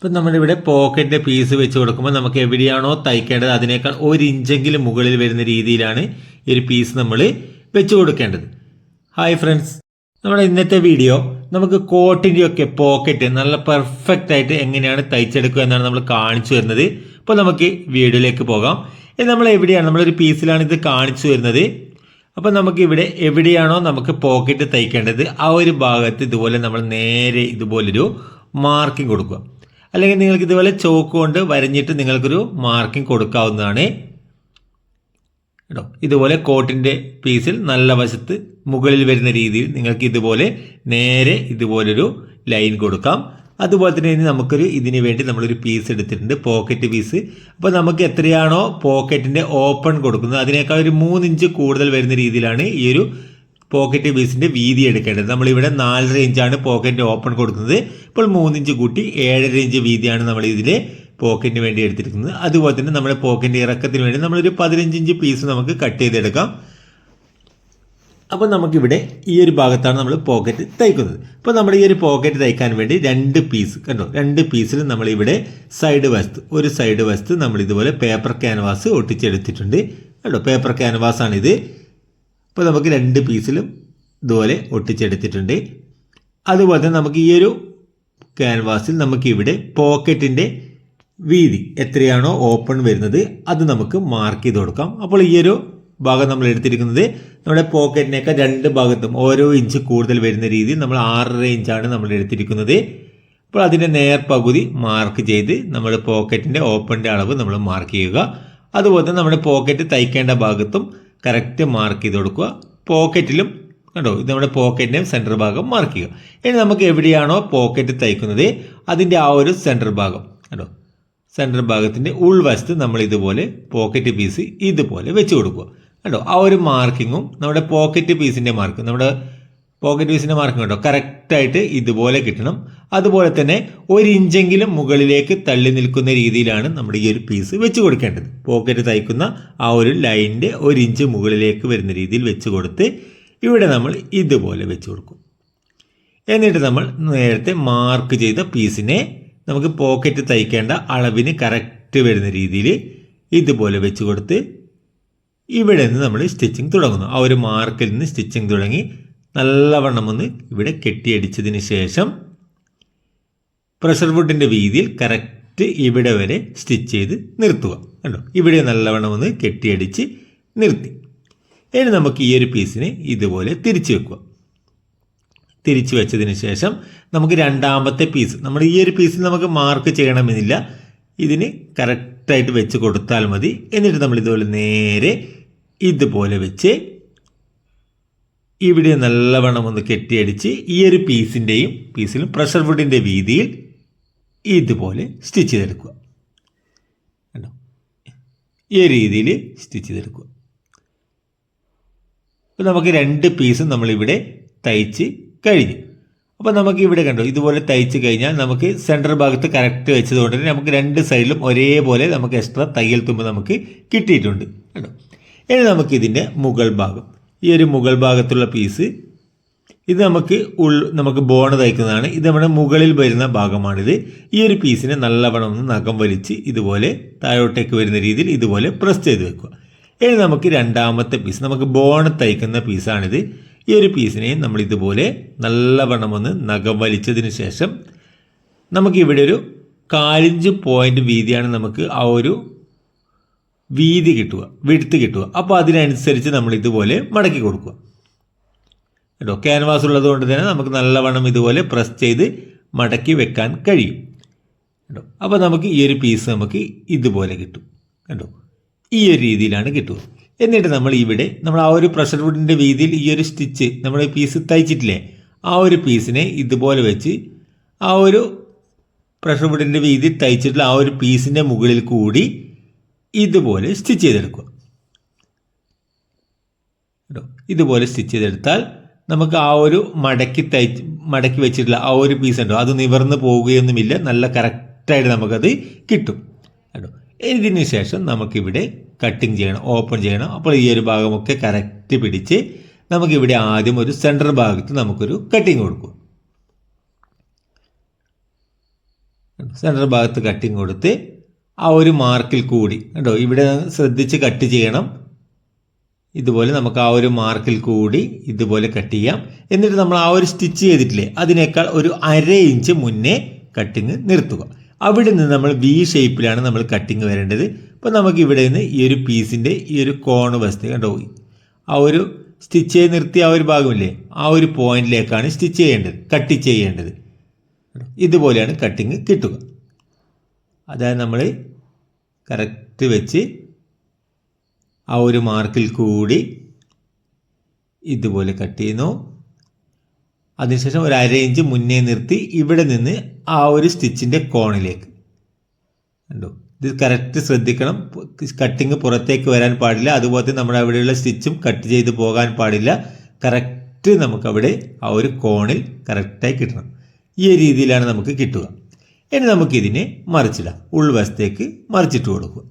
ഇപ്പം നമ്മളിവിടെ പോക്കറ്റിന്റെ പീസ് വെച്ച് കൊടുക്കുമ്പോൾ നമുക്ക് എവിടെയാണോ തയ്ക്കേണ്ടത് അതിനേക്കാൾ ഒരു ഇഞ്ചെങ്കിലും മുകളിൽ വരുന്ന രീതിയിലാണ് ഈ ഒരു പീസ് നമ്മൾ വെച്ച് കൊടുക്കേണ്ടത്. ഹായ് ഫ്രണ്ട്സ് നമ്മുടെ ഇന്നത്തെ വീഡിയോ നമുക്ക് കോട്ടിന്റെയൊക്കെ പോക്കറ്റ് നല്ല പെർഫെക്റ്റ് ആയിട്ട് എങ്ങനെയാണ് തയ്ച്ചെടുക്കുക എന്നാണ് നമ്മൾ കാണിച്ചു വരുന്നത് അപ്പോൾ നമുക്ക് വീഡിയോയിലേക്ക് പോകാം. ഇത് നമ്മൾ എവിടെയാണ്? നമ്മളൊരു പീസിലാണ് ഇത് കാണിച്ചു വരുന്നത് അപ്പോൾ നമുക്ക് ഇവിടെ എവിടെയാണോ നമുക്ക് പോക്കറ്റ് തയ്ക്കേണ്ടത് ആ ഒരു ഭാഗത്ത് ഇതുപോലെ നമ്മൾ നേരെ ഇതുപോലൊരു മാർക്കിംഗ് കൊടുക്കുക. അല്ലെങ്കിൽ നിങ്ങൾക്ക് ഇതുപോലെ ചോക്ക് കൊണ്ട് വരഞ്ഞിട്ട് നിങ്ങൾക്കൊരു മാർക്കിംഗ് കൊടുക്കാവുന്നതാണ്. കേട്ടോ? ഇതുപോലെ കോട്ടിന്റെ പീസിൽ നല്ല വശത്ത് മുകളിൽ വരുന്ന രീതിയിൽ നിങ്ങൾക്ക് ഇതുപോലെ നേരെ ഇതുപോലൊരു ലൈൻ കൊടുക്കാം. അതുപോലെ തന്നെ ഇനി നമുക്കൊരു ഇതിന് വേണ്ടി നമ്മളൊരു പീസ് എടുത്തിട്ടുണ്ട് പോക്കറ്റ് പീസ്. അപ്പോൾ നമുക്ക് എത്രയാണോ പോക്കറ്റിന്റെ ഓപ്പൺ കൊടുക്കുന്നത് അതിനേക്കാൾ ഒരു മൂന്നിഞ്ച് കൂടുതൽ വരുന്ന രീതിയിലാണ് ഈ ഒരു പോക്കറ്റ് പീസിന്റെ വീതി എടുക്കേണ്ടത്. നമ്മളിവിടെ നാലര ഇഞ്ചാണ് പോക്കറ്റ് ഓപ്പൺ കൊടുക്കുന്നത്. ഇപ്പോൾ മൂന്നിഞ്ച് കൂട്ടി ഏഴര ഇഞ്ച് വീതിയാണ് നമ്മൾ ഇതിൽ പോക്കറ്റിന് വേണ്ടി എടുത്തിരിക്കുന്നത്. അതുപോലെ തന്നെ നമ്മുടെ പോക്കറ്റിന്റെ ഇറക്കത്തിന് വേണ്ടി നമ്മളൊരു പതിനഞ്ച് ഇഞ്ച് പീസ് നമുക്ക് കട്ട് ചെയ്തെടുക്കാം. അപ്പോൾ നമുക്കിവിടെ ഈ ഒരു ഭാഗത്താണ് നമ്മൾ പോക്കറ്റ് തയ്ക്കുന്നത്. അപ്പോൾ നമ്മൾ ഈ ഒരു പോക്കറ്റ് തയ്ക്കാൻ വേണ്ടി രണ്ട് പീസ് കണ്ടോ? രണ്ട് പീസിൽ നമ്മളിവിടെ സൈഡ് വശത്ത് ഒരു സൈഡ് വശത്ത് നമ്മൾ ഇതുപോലെ പേപ്പർ ക്യാൻവാസ് ഒട്ടിച്ചെടുത്തിട്ടുണ്ട്. കണ്ടോ? പേപ്പർ ക്യാൻവാസാണിത് അപ്പോൾ നമുക്ക് രണ്ട് പീസിലും ഇതുപോലെ ഒട്ടിച്ചെടുത്തിട്ടുണ്ട്. അതുപോലെ തന്നെ നമുക്ക് ഈ ഒരു ക്യാൻവാസിൽ നമുക്കിവിടെ പോക്കറ്റിന്റെ വീതി എത്രയാണോ ഓപ്പൺ വരുന്നത് അത് നമുക്ക് മാർക്ക് ചെയ്ത് കൊടുക്കാം. അപ്പോൾ ഈ ഒരു ഭാഗം നമ്മൾ എടുത്തിരിക്കുന്നത് നമ്മുടെ പോക്കറ്റിനേക്കാൾ രണ്ട് ഭാഗത്തും ഓരോ ഇഞ്ച് കൂടുതൽ വരുന്ന രീതിയിൽ നമ്മൾ ആറര ഇഞ്ചാണ് നമ്മൾ എടുത്തിരിക്കുന്നത്. അപ്പോൾ അതിന്റെ നേർ പകുതി മാർക്ക് ചെയ്ത് നമ്മുടെ പോക്കറ്റിന്റെ ഓപ്പണിന്റെ അളവ് നമ്മൾ മാർക്ക് ചെയ്യുക. അതുപോലെ തന്നെ നമ്മുടെ പോക്കറ്റ് തയ്ക്കേണ്ട ഭാഗത്തും കറക്റ്റ് മാർക്ക് ചെയ്ത് കൊടുക്കുക. പോക്കറ്റിലും കണ്ടോ ഇത് നമ്മുടെ പോക്കറ്റിന്റെയും സെന്റർ ഭാഗം മാർക്ക് ചെയ്യുക. ഇനി നമുക്ക് എവിടെയാണോ പോക്കറ്റ് തയ്ക്കുന്നത് അതിന്റെ ആ ഒരു സെന്റർ ഭാഗം കണ്ടോ? സെന്റർ ഭാഗത്തിന്റെ ഉൾവശത്ത് നമ്മൾ ഇതുപോലെ പോക്കറ്റ് പീസ് ഇതുപോലെ വെച്ച് കൊടുക്കുക. കണ്ടോ ആ ഒരു മാർക്കിങ്ങും നമ്മുടെ പോക്കറ്റ് പീസിന്റെ മാർക്ക് നമ്മുടെ പോക്കറ്റ് പീസിന്റെ മാർക്കിംഗ് കണ്ടോ കറക്റ്റായിട്ട് ഇതുപോലെ കിട്ടണം. അതുപോലെ തന്നെ ഒരു ഇഞ്ചെങ്കിലും മുകളിലേക്ക് തള്ളി നിൽക്കുന്ന രീതിയിലാണ് നമ്മുടെ ഈ ഒരു പീസ് വെച്ച് കൊടുക്കേണ്ടത്. പോക്കറ്റ് തയ്ക്കുന്ന ആ ഒരു ലൈനിന്റെ ഒരു ഇഞ്ച് മുകളിലേക്ക് വരുന്ന രീതിയിൽ വെച്ച് കൊടുത്ത് ഇവിടെ നമ്മൾ ഇതുപോലെ വെച്ച് കൊടുക്കും. എന്നിട്ട് നമ്മൾ നേരത്തെ മാർക്ക് ചെയ്ത പീസിനെ നമുക്ക് പോക്കറ്റ് തയ്ക്കേണ്ട അളവിന് കറക്റ്റ് വരുന്ന രീതിയിൽ ഇതുപോലെ വെച്ച് കൊടുത്ത് ഇവിടെ നിന്ന് നമ്മൾ സ്റ്റിച്ചിങ് തുടങ്ങുന്നു. ആ ഒരു മാർക്കിൽ നിന്ന് സ്റ്റിച്ചിങ് തുടങ്ങി നല്ലവണ്ണം ഒന്ന് ഇവിടെ കെട്ടിയടിച്ചതിന് ശേഷം പ്രഷർ വുഡിന്റെ വീതിയിൽ കറക്റ്റ് ഇവിടെ വരെ സ്റ്റിച്ച് ചെയ്ത് നിർത്തുക. കണ്ടോ? ഇവിടെ നല്ലവണ്ണം ഒന്ന് കെട്ടിയടിച്ച് നിർത്തി. ഇനി നമുക്ക് ഈ ഒരു പീസിനെ ഇതുപോലെ തിരിച്ചു വെക്കുക. തിരിച്ചു വെച്ചതിന് ശേഷം നമുക്ക് രണ്ടാമത്തെ പീസ് നമ്മൾ ഈ ഒരു പീസിൽ നമുക്ക് മാർക്ക് ചെയ്യണമെന്നില്ല. ഇതിന് കറക്റ്റായിട്ട് വെച്ച് കൊടുത്താൽ മതി. എന്നിട്ട് നമ്മൾ ഇതുപോലെ നേരെ ഇതുപോലെ വെച്ച് ഇവിടെ നല്ലവണ്ണം ഒന്ന് കെട്ടിയടിച്ച് ഈ ഒരു പീസിന്റെയും പീസിലും പ്രഷർ ഫുഡിന്റെ വീതിയിൽ ഇതുപോലെ സ്റ്റിച്ച് ചെയ്തെടുക്കുക. കണ്ടോ? ഈ രീതിയിൽ സ്റ്റിച്ച് ചെയ്തെടുക്കുക. അപ്പോൾ നമുക്ക് രണ്ട് പീസും നമ്മളിവിടെ തയ്ച്ച് കഴിഞ്ഞു. അപ്പോൾ നമുക്ക് ഇവിടെ കണ്ടോ ഇതുപോലെ തയ്ച്ച് കഴിഞ്ഞാൽ നമുക്ക് സെന്റർ ഭാഗത്ത് കറക്റ്റ് വെച്ചതുകൊണ്ട് തന്നെ നമുക്ക് രണ്ട് സൈഡിലും ഒരേപോലെ നമുക്ക് എക്സ്ട്രാ തയ്യൽ തുമ്പ് നമുക്ക് കിട്ടിയിട്ടുണ്ട്. കേട്ടോ ഇനി നമുക്കിതിന്റെ മുകൾ ഭാഗം. ഈ ഒരു മുകൾ ഭാഗത്തുള്ള പീസ് ഇത് നമുക്ക് ഉൾ നമുക്ക് ബോണ് തയ്ക്കുന്നതാണ്. ഇത് നമ്മുടെ മുകളിൽ വരുന്ന ഭാഗമാണിത്. ഈ ഒരു പീസിനെ നല്ലവണ്ണം ഒന്ന് നഖം വലിച്ച് ഇതുപോലെ താഴോട്ടേക്ക് വരുന്ന രീതിയിൽ ഇതുപോലെ പ്രസ് ചെയ്ത് വെക്കുക. ഇനി നമുക്ക് രണ്ടാമത്തെ പീസ് നമുക്ക് ബോണ് തയ്ക്കുന്ന പീസാണിത് ഈ ഒരു പീസിനെയും നമ്മൾ ഇതുപോലെ നല്ലവണ്ണം ഒന്ന് നഖം വലിച്ചതിന് ശേഷം നമുക്കിവിടെ ഒരു കാലിഞ്ച് പോയിന്റ് വീതിയാണ് നമുക്ക് ആ ഒരു വീതി കിട്ടുക വിടുത്ത് കിട്ടുക. അപ്പോൾ അതിനനുസരിച്ച് നമ്മൾ ഇതുപോലെ മടക്കി കൊടുക്കുക. കേട്ടോ ക്യാൻവാസ് ഉള്ളത് കൊണ്ട് തന്നെ നമുക്ക് നല്ലവണ്ണം ഇതുപോലെ പ്രസ് ചെയ്ത് മടക്കി വെക്കാൻ കഴിയും. കേട്ടോ അപ്പോൾ നമുക്ക് ഈ ഒരു പീസ് നമുക്ക് ഇതുപോലെ കിട്ടും. കേട്ടോ ഈ ഒരു രീതിയിലാണ് കിട്ടുക. എന്നിട്ട് നമ്മൾ ഇവിടെ നമ്മൾ ആ ഒരു പ്രഷർ വുഡിന്റെ വീതിയിൽ ഈ ഒരു സ്റ്റിച്ച് നമ്മൾ ഈ പീസ് തയ്ച്ചിട്ടില്ലേ ആ ഒരു പീസിനെ ഇതുപോലെ വെച്ച് ആ ഒരു പ്രഷർ വുഡിന്റെ വീതി തയ്ച്ചിട്ടുള്ള ആ ഒരു പീസിന്റെ മുകളിൽ കൂടി ഇതുപോലെ സ്റ്റിച്ച് ചെയ്തെടുക്കുക. കേട്ടോ? ഇതുപോലെ സ്റ്റിച്ച് ചെയ്തെടുത്താൽ നമുക്ക് ആ ഒരു മടക്കി തയ്ച്ച് മടക്കി വെച്ചിട്ടുള്ള ആ ഒരു പീസ് ഉണ്ടോ? അത് നിവർന്ന് പോവുകയൊന്നുമില്ല നല്ല കറക്റ്റായിട്ട് നമുക്കത് കിട്ടും. കേട്ടോ? ഇതിന് ശേഷം നമുക്കിവിടെ കട്ടിങ് ചെയ്യണം ഓപ്പൺ ചെയ്യണം. അപ്പോൾ ഈ ഒരു ഭാഗമൊക്കെ കറക്റ്റ് പിടിച്ച് നമുക്കിവിടെ ആദ്യം ഒരു സെന്റർ ഭാഗത്ത് നമുക്കൊരു കട്ടിങ് കൊടുക്കും. സെന്റർ ഭാഗത്ത് കട്ടിങ് കൊടുത്ത് ആ ഒരു മാർക്കിൽ കൂടി. കേട്ടോ ഇവിടെ ശ്രദ്ധിച്ച് കട്ട് ചെയ്യണം. ഇതുപോലെ നമുക്ക് ആ ഒരു മാർക്കിൽ കൂടി ഇതുപോലെ കട്ട് ചെയ്യാം. എന്നിട്ട് നമ്മൾ ആ ഒരു സ്റ്റിച്ച് ചെയ്തിട്ടില്ലേ അതിനേക്കാൾ ഒരു അര ഇഞ്ച് മുന്നേ കട്ടിങ് നിർത്തുക. അവിടെ നിന്ന് നമ്മൾ വി ഷേപ്പിലാണ് നമ്മൾ കട്ടിങ് വരേണ്ടത്. അപ്പോൾ നമുക്ക് ഇവിടെ നിന്ന് ഈ ഒരു പീസിന്റെ ഈ ഒരു കോണ് വസ്തു കണ്ടോ? ആ ഒരു സ്റ്റിച്ച് ചെയ്ത് നിർത്തിയ ആ ഒരു ഭാഗമില്ലേ ആ ഒരു പോയിന്റിലേക്കാണ് സ്റ്റിച്ച് ചെയ്യേണ്ടത് കട്ട് ചെയ്യേണ്ടത്. ഇതുപോലെയാണ് കട്ടിങ് കിട്ടുക. അതായത് നമ്മൾ കറക്റ്റ് വെച്ച് ആ ഒരു മാർക്കിൽ കൂടി ഇതുപോലെ കട്ട് ചെയ്യുന്നു. അതിനുശേഷം ഒരു അര ഇഞ്ച് മുന്നേ നിർത്തി ഇവിടെ നിന്ന് ആ ഒരു സ്റ്റിച്ചിന്റെ കോണിലേക്ക്. കണ്ടോ? ഇത് കറക്റ്റ് ശ്രദ്ധിക്കണം. കട്ടിങ് പുറത്തേക്ക് വരാൻ പാടില്ല. അതുപോലെ നമ്മുടെ അവിടെയുള്ള സ്റ്റിച്ചും കട്ട് ചെയ്ത് പോകാൻ പാടില്ല. കറക്റ്റ് നമുക്കവിടെ ആ ഒരു കോണിൽ കറക്റ്റായി കിട്ടണം. ഈ രീതിയിലാണ് നമുക്ക് കിട്ടുക. ഇനി നമുക്കിതിനെ മറിച്ചിടാം. ഉൾവശത്തേക്ക് മറിച്ചിട്ട് കൊടുക്കുക.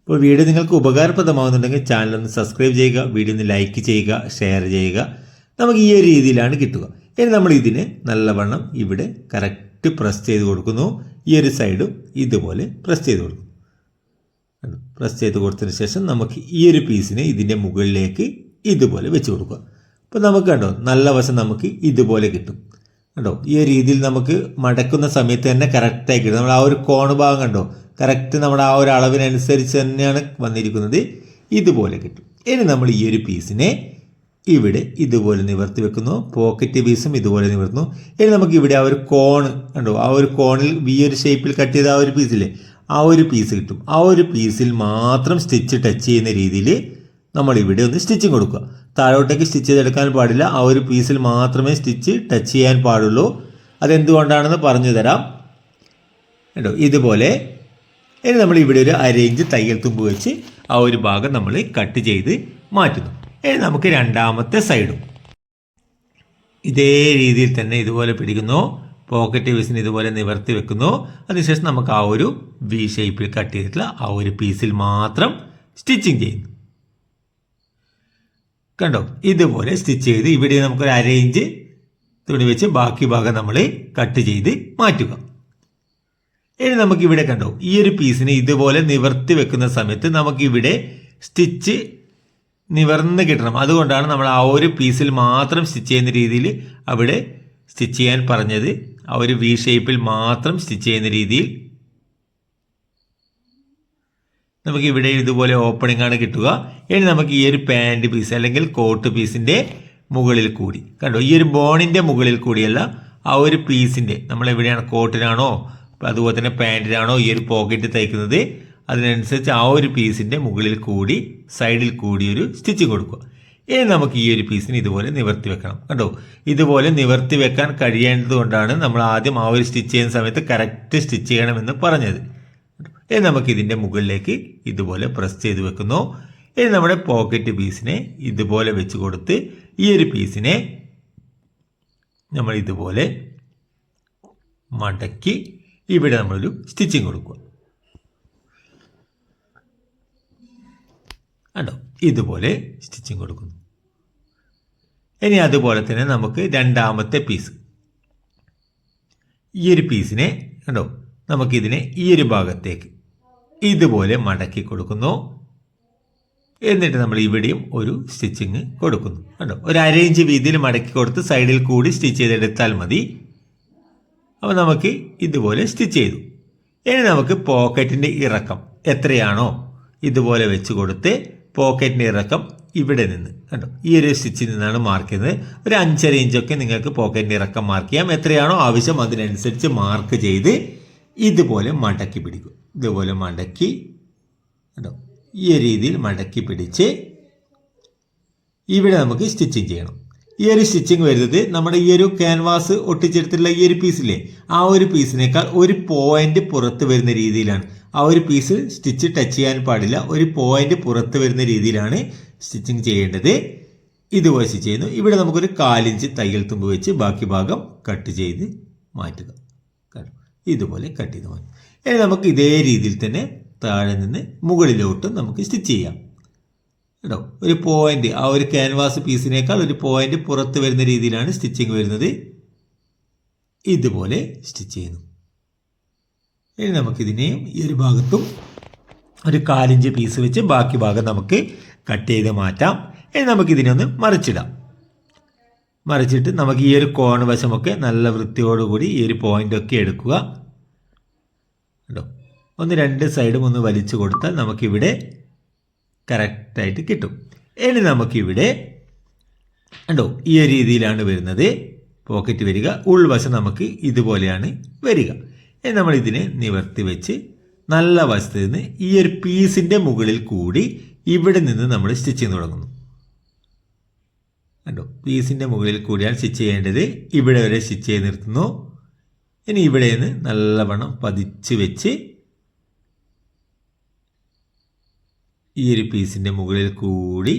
അപ്പോൾ വീഡിയോ നിങ്ങൾക്ക് ഉപകാരപ്രദമാകുന്നുണ്ടെങ്കിൽ ചാനൽ ഒന്ന് സബ്സ്ക്രൈബ് ചെയ്യുക വീഡിയോ ഒന്ന് ലൈക്ക് ചെയ്യുക ഷെയർ ചെയ്യുക. നമുക്ക് ഈ ഒരു രീതിയിലാണ് കിട്ടുക. ഇനി നമ്മൾ ഇതിനെ നല്ലവണ്ണം ഇവിടെ കറക്റ്റ് പ്രസ് ചെയ്ത് കൊടുക്കുന്നു. ഈ ഒരു സൈഡും ഇതുപോലെ പ്രസ് ചെയ്ത് കൊടുക്കും പ്രസ് ചെയ്ത് കൊടുത്തതിന് ശേഷം നമുക്ക് ഈ ഒരു പീസിനെ ഇതിന്റെ മുകളിലേക്ക് ഇതുപോലെ വെച്ച് കൊടുക്കുക. അപ്പോൾ നമുക്ക് കണ്ടോ നല്ല വശം നമുക്ക് ഇതുപോലെ കിട്ടും. കണ്ടോ? ഈ രീതിയിൽ നമുക്ക് മടക്കുന്ന സമയത്ത് തന്നെ കറക്റ്റായി കിട്ടും. നമ്മൾ ആ ഒരു കോണ് ഭാഗം കണ്ടോ? കറക്റ്റ് നമ്മുടെ ആ ഒരു അളവിനനുസരിച്ച് തന്നെയാണ് വന്നിരിക്കുന്നത്. ഇതുപോലെ കിട്ടും. ഇനി നമ്മൾ ഈ ഒരു പീസിനെ ഇവിടെ ഇതുപോലെ നിവർത്തി വെക്കുന്നു. പോക്കറ്റ് പീസും ഇതുപോലെ നിവർത്തുന്നു. ഇനി നമുക്ക് ഇവിടെ ആ ഒരു കോണ് കണ്ടോ? ആ ഒരു കോണിൽ വി ഒരു ഷേപ്പിൽ കട്ട് ചെയ്ത ആ ഒരു പീസില്ലേ ആ ഒരു പീസ് കിട്ടും. ആ ഒരു പീസിൽ മാത്രം സ്റ്റിച്ച് ടച്ച് ചെയ്യുന്ന രീതിയിൽ നമ്മൾ ഇവിടെ ഒന്ന് സ്റ്റിച്ചിങ് കൊടുക്കുക. താഴോട്ടേക്ക് സ്റ്റിച്ച് ചെയ്തെടുക്കാൻ പാടില്ല. ആ ഒരു പീസിൽ മാത്രമേ സ്റ്റിച്ച് ടച്ച് ചെയ്യാൻ പാടുള്ളൂ. അതെന്തുകൊണ്ടാണെന്ന് പറഞ്ഞു തരാം. കേട്ടോ ഇതുപോലെ. ഇനി നമ്മൾ ഇവിടെ ഒരു അരയിഞ്ച് തയ്യൽ തുമ്പ് വെച്ച് ആ ഒരു ഭാഗം നമ്മൾ കട്ട് ചെയ്ത് മാറ്റുന്നു. ഇനി നമുക്ക് രണ്ടാമത്തെ സൈഡും ഇതേ രീതിയിൽ തന്നെ ഇതുപോലെ പിടിക്കുന്നു. പോക്കറ്റ് പീസിന് ഇതുപോലെ നിവർത്തി വെക്കുന്നു. അതിനുശേഷം നമുക്ക് ആ ഒരു വി ഷേപ്പിൽ കട്ട് ചെയ്തിട്ടുള്ള ആ ഒരു പീസിൽ മാത്രം സ്റ്റിച്ചിങ് ചെയ്യുന്നു. കണ്ടോ? ഇതുപോലെ സ്റ്റിച്ച് ചെയ്ത് ഇവിടെ നമുക്കൊരു അരേഞ്ച് തുണി വെച്ച് ബാക്കി ഭാഗം നമ്മൾ കട്ട് ചെയ്ത് മാറ്റുക. ഇനി നമുക്ക് ഇവിടെ കണ്ടോ ഈ ഒരു പീസിനെ ഇതുപോലെ നിവർത്തി വെക്കുന്ന സമയത്ത് നമുക്കിവിടെ സ്റ്റിച്ച് നിവർന്ന് കിട്ടണം. അതുകൊണ്ടാണ് നമ്മൾ ആ ഒരു പീസിൽ മാത്രം സ്റ്റിച്ച് ചെയ്യുന്ന രീതിയിൽ അവിടെ സ്റ്റിച്ച് ചെയ്യാൻ പറഞ്ഞത്. ആ ഒരു വി ഷേപ്പിൽ മാത്രം സ്റ്റിച്ച് ചെയ്യുന്ന രീതിയിൽ നമുക്ക് ഇവിടെ ഇതുപോലെ ഓപ്പണിംഗ് ആണ് കിട്ടുക. ഇനി നമുക്ക് ഈ ഒരു പാന്റ് പീസ് അല്ലെങ്കിൽ കോട്ട് പീസിന്റെ മുകളിൽ കൂടി. കണ്ടോ? ഈ ഒരു ബോണിന്റെ മുകളിൽ കൂടിയല്ല ആ ഒരു പീസിന്റെ നമ്മൾ എവിടെയാണ്? കോട്ടിനാണോ അതുപോലെ തന്നെ പാന്റിനാണോ ഈ ഒരു പോക്കറ്റ് തയ്ക്കുന്നത്. അതിനനുസരിച്ച് ആ ഒരു പീസിന്റെ മുകളിൽ കൂടി സൈഡിൽ കൂടി ഒരു സ്റ്റിച്ച് കൊടുക്കുക. ഇനി നമുക്ക് ഈ ഒരു പീസിന് ഇതുപോലെ നിവർത്തി വെക്കണം. കണ്ടോ? ഇതുപോലെ നിവർത്തി വെക്കാൻ കഴിയേണ്ടത് കൊണ്ടാണ് നമ്മൾ ആദ്യം ആ ഒരു സ്റ്റിച്ച് ചെയ്യുന്ന സമയത്ത് കറക്റ്റ് സ്റ്റിച്ച് ചെയ്യണമെന്ന് പറഞ്ഞത്. ഇനി നമുക്ക് ഇതിന്റെ മുകളിലേക്ക് ഇതുപോലെ പ്രസ് ചെയ്ത് വെക്കുന്നു. ഇനി നമ്മുടെ പോക്കറ്റ് പീസിനെ ഇതുപോലെ വെച്ച് കൊടുത്ത് ഈ ഒരു പീസിനെ നമ്മൾ ഇതുപോലെ മടക്കി ഇവിടെ നമ്മളൊരു സ്റ്റിച്ചിങ് കൊടുക്കുക. കണ്ടോ? ഇതുപോലെ സ്റ്റിച്ചിങ് കൊടുക്കുന്നു. ഇനി അതുപോലെ തന്നെ നമുക്ക് രണ്ടാമത്തെ പീസ് ഈ ഒരു പീസിനെ കണ്ടോ? നമുക്കിതിനെ ഈ ഒരു ഭാഗത്തേക്ക് ഇതുപോലെ മടക്കി കൊടുക്കുന്നു. എന്നിട്ട് നമ്മൾ ഇവിടെയും ഒരു സ്റ്റിച്ചിങ് കൊടുക്കുന്നു. കണ്ടോ? ഒരു അരയിഞ്ച് വീതിയിൽ മടക്കി കൊടുത്ത് സൈഡിൽ കൂടി സ്റ്റിച്ച് ചെയ്തെടുത്താൽ മതി. അപ്പോൾ നമുക്ക് ഇതുപോലെ സ്റ്റിച്ച് ചെയ്തു. ഇനി നമുക്ക് പോക്കറ്റിന്റെ ഇറക്കം എത്രയാണോ ഇതുപോലെ വെച്ച് കൊടുത്ത് പോക്കറ്റിന്റെ ഇറക്കം ഇവിടെ നിന്ന് കണ്ടോ? ഈ ഒരു സ്റ്റിച്ചിൽ നിന്നാണ് മാർക്ക് ചെയ്യുന്നത്. ഒരു അഞ്ചര ഇഞ്ചൊക്കെ നിങ്ങൾക്ക് പോക്കറ്റിന്റെ ഇറക്കം മാർക്ക് ചെയ്യാം. എത്രയാണോ ആവശ്യം അതിനനുസരിച്ച് മാർക്ക് ചെയ്ത് ഇതുപോലെ മടക്കി പിടിക്കും. ഇതുപോലെ മടക്കി കേട്ടോ ഈ രീതിയിൽ മടക്കി പിടിച്ച് ഇവിടെ നമുക്ക് സ്റ്റിച്ചിങ് ചെയ്യണം. ഈ ഒരു സ്റ്റിച്ചിങ് വരുന്നത് നമ്മുടെ ഈ ഒരു ക്യാൻവാസ് ഒട്ടിച്ചെടുത്തിട്ടുള്ള ഈ ഒരു പീസില്ലേ ആ ഒരു പീസിനേക്കാൾ ഒരു പോയിന്റ് പുറത്ത് വരുന്ന രീതിയിലാണ്. ആ ഒരു പീസ് സ്റ്റിച്ച് ടച്ച് ചെയ്യാൻ പാടില്ല. ഒരു പോയിന്റ് പുറത്ത് വരുന്ന രീതിയിലാണ് സ്റ്റിച്ചിങ് ചെയ്യേണ്ടത്. ഇതുപോലെ സ്റ്റിച്ച് ചെയ്യുന്നു. ഇവിടെ നമുക്കൊരു കാലിഞ്ച് തയ്യൽ തുമ്പ് വെച്ച് ബാക്കി ഭാഗം കട്ട് ചെയ്ത് മാറ്റുക. ഇതുപോലെ കട്ട് ചെയ്ത് മാറ്റും ഇനി നമുക്ക് ഇതേ രീതിയിൽ തന്നെ താഴെ നിന്ന് മുകളിലോട്ടും നമുക്ക് സ്റ്റിച്ച് ചെയ്യാം. കേട്ടോ? ഒരു പോയിന്റ് ആ ഒരു ക്യാൻവാസ് പീസിനേക്കാൾ ഒരു പോയിന്റ് പുറത്ത് വരുന്ന രീതിയിലാണ് സ്റ്റിച്ചിങ് വരുന്നത്. ഇതുപോലെ സ്റ്റിച്ച് ചെയ്യുന്നു. ഇനി നമുക്കിതിനെയും ഈ ഒരു ഭാഗത്തും ഒരു കാലിഞ്ച് പീസ് വെച്ച് ബാക്കി ഭാഗം നമുക്ക് കട്ട് ചെയ്ത് മാറ്റാം. ഇനി നമുക്കിതിനെ ഒന്ന് മറിച്ചിടാം. മറിച്ചിട്ട് നമുക്ക് ഈ ഒരു കോൺ വശമൊക്കെ നല്ല വൃത്തിയോടുകൂടി ഈ ഒരു പോയിന്റൊക്കെ എടുക്കുക. കേട്ടോ ഒന്ന് രണ്ട് സൈഡും ഒന്ന് വലിച്ചു കൊടുത്താൽ നമുക്കിവിടെ കറക്റ്റായിട്ട് കിട്ടും. ഇനി നമുക്കിവിടെ കണ്ടോ ഈ രീതിയിലാണ് വരുന്നത്. പോക്കറ്റ് വരിക ഉൾവശം നമുക്ക് ഇതുപോലെയാണ് വരിക. ഇനി നമ്മൾ ഇതിനെ നിവർത്തി വെച്ച് നല്ല വശത്ത് നിന്ന് ഈ ഒരു പീസിന്റെ മുകളിൽ കൂടി ഇവിടെ നിന്ന് നമ്മൾ സ്റ്റിച്ച് ചെയ്ത് തുടങ്ങുന്നു. കണ്ടോ പീസിന്റെ മുകളിൽ കൂടിയാണ് സ്റ്റിച്ച് ചെയ്യേണ്ടത്. ഇവിടെ വരെ സ്റ്റിച്ച് ചെയ്ത് നിർത്തുന്നു. ഇനി ഇവിടെ നിന്ന് നല്ലവണ്ണം പതിച്ച് വെച്ച് ഈ ഒരു പീസിന്റെ മുകളിൽ കൂടി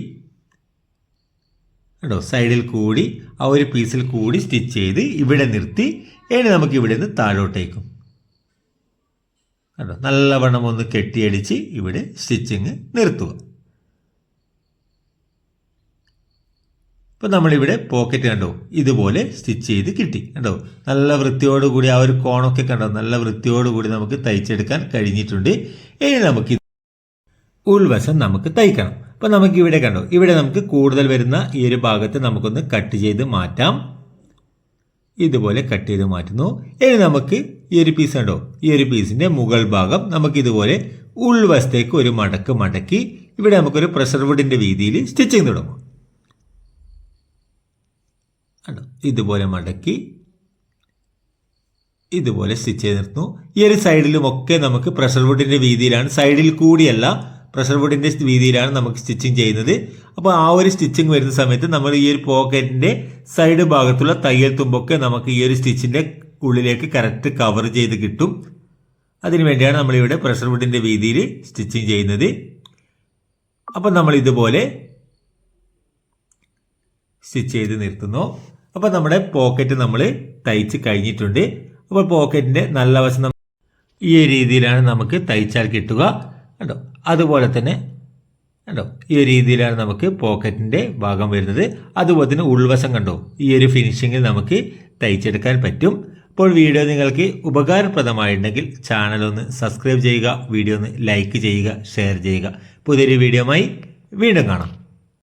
കേട്ടോ സൈഡിൽ കൂടി ആ ഒരു പീസിൽ കൂടി സ്റ്റിച്ച് ചെയ്ത് ഇവിടെ നിർത്തി ഇനി നമുക്ക് ഇവിടെ നിന്ന് താഴോട്ടേക്കും. കേട്ടോ നല്ലവണ്ണം ഒന്ന് കെട്ടിയടിച്ച് ഇവിടെ സ്റ്റിച്ചിങ് നിർത്തുക. ഇപ്പം നമ്മളിവിടെ പോക്കറ്റ് കണ്ടോ? ഇതുപോലെ സ്റ്റിച്ച് ചെയ്ത് കിട്ടി. കണ്ടോ? നല്ല വൃത്തിയോടുകൂടി ആ ഒരു കോണൊക്കെ കണ്ടോ? നല്ല വൃത്തിയോടുകൂടി നമുക്ക് തയ്ച്ചെടുക്കാൻ കഴിഞ്ഞിട്ടുണ്ട്. ഇനി നമുക്ക് ഉൾവശം നമുക്ക് തയ്ക്കണം. അപ്പം നമുക്ക് ഇവിടെ കണ്ടോ? ഇവിടെ നമുക്ക് കൂടുതൽ വരുന്ന ഈ ഒരു ഭാഗത്ത് നമുക്കൊന്ന് കട്ട് ചെയ്ത് മാറ്റാം. ഇതുപോലെ കട്ട് ചെയ്ത് മാറ്റുന്നു. ഇനി നമുക്ക് ഈ ഒരു പീസ് കണ്ടോ? ഈ ഒരു പീസിന്റെ മുകൾ ഭാഗം നമുക്ക് ഇതുപോലെ ഉൾവശത്തേക്ക് ഒരു മടക്ക് മടക്കി ഇവിടെ നമുക്കൊരു പ്രഷർ വുഡിന്റെ വീതിയിൽ സ്റ്റിച്ചിങ് തുടങ്ങും. ഇതുപോലെ മടക്കി ഇതുപോലെ സ്റ്റിച്ച് ചെയ്ത് നിർത്തുന്നു. ഈ ഒരു സൈഡിലും ഒക്കെ നമുക്ക് പ്രഷർ വുഡിന്റെ വീതിയിലാണ്. സൈഡിൽ കൂടിയല്ല പ്രഷർ വുഡിന്റെ വീതിയിലാണ് നമുക്ക് സ്റ്റിച്ചിങ് ചെയ്യുന്നത്. അപ്പോൾ ആ ഒരു സ്റ്റിച്ചിങ് വരുന്ന സമയത്ത് നമ്മൾ ഈ ഒരു പോക്കറ്റിന്റെ സൈഡ് ഭാഗത്തുള്ള തയ്യൽ തുമ്പൊക്കെ നമുക്ക് ഈ ഒരു സ്റ്റിച്ചിന്റെ ഉള്ളിലേക്ക് കറക്റ്റ് കവർ ചെയ്ത് കിട്ടും. അതിനുവേണ്ടിയാണ് നമ്മളിവിടെ പ്രഷർ വുഡിന്റെ വീതിയിൽ സ്റ്റിച്ചിങ് ചെയ്യുന്നത്. അപ്പം നമ്മൾ ഇതുപോലെ സ്റ്റിച്ച് ചെയ്ത് നിർത്തുന്നു. അപ്പോൾ നമ്മുടെ പോക്കറ്റ് നമ്മൾ തയ്ച്ച് കഴിഞ്ഞിട്ടുണ്ട്. അപ്പോൾ പോക്കറ്റിന്റെ നല്ല വശം ഈ രീതിയിലാണ് നമുക്ക് തയ്ച്ചാൽ കിട്ടുക. കണ്ടോ? അതുപോലെ തന്നെ കണ്ടോ? ഈ ഒരു രീതിയിലാണ് നമുക്ക് പോക്കറ്റിന്റെ ഭാഗം വരുന്നത്. അതുപോലെ തന്നെ ഉൾവശം കണ്ടോ? ഈ ഒരു ഫിനിഷിങ്ങിൽ നമുക്ക് തയ്ച്ചെടുക്കാൻ പറ്റും. അപ്പോൾ വീഡിയോ നിങ്ങൾക്ക് ഉപകാരപ്രദമായിട്ടുണ്ടെങ്കിൽ ചാനൽ ഒന്ന് സബ്സ്ക്രൈബ് ചെയ്യുക വീഡിയോ ഒന്ന് ലൈക്ക് ചെയ്യുക ഷെയർ ചെയ്യുക. പുതിയൊരു വീഡിയോമായി വീണ്ടും കാണാം.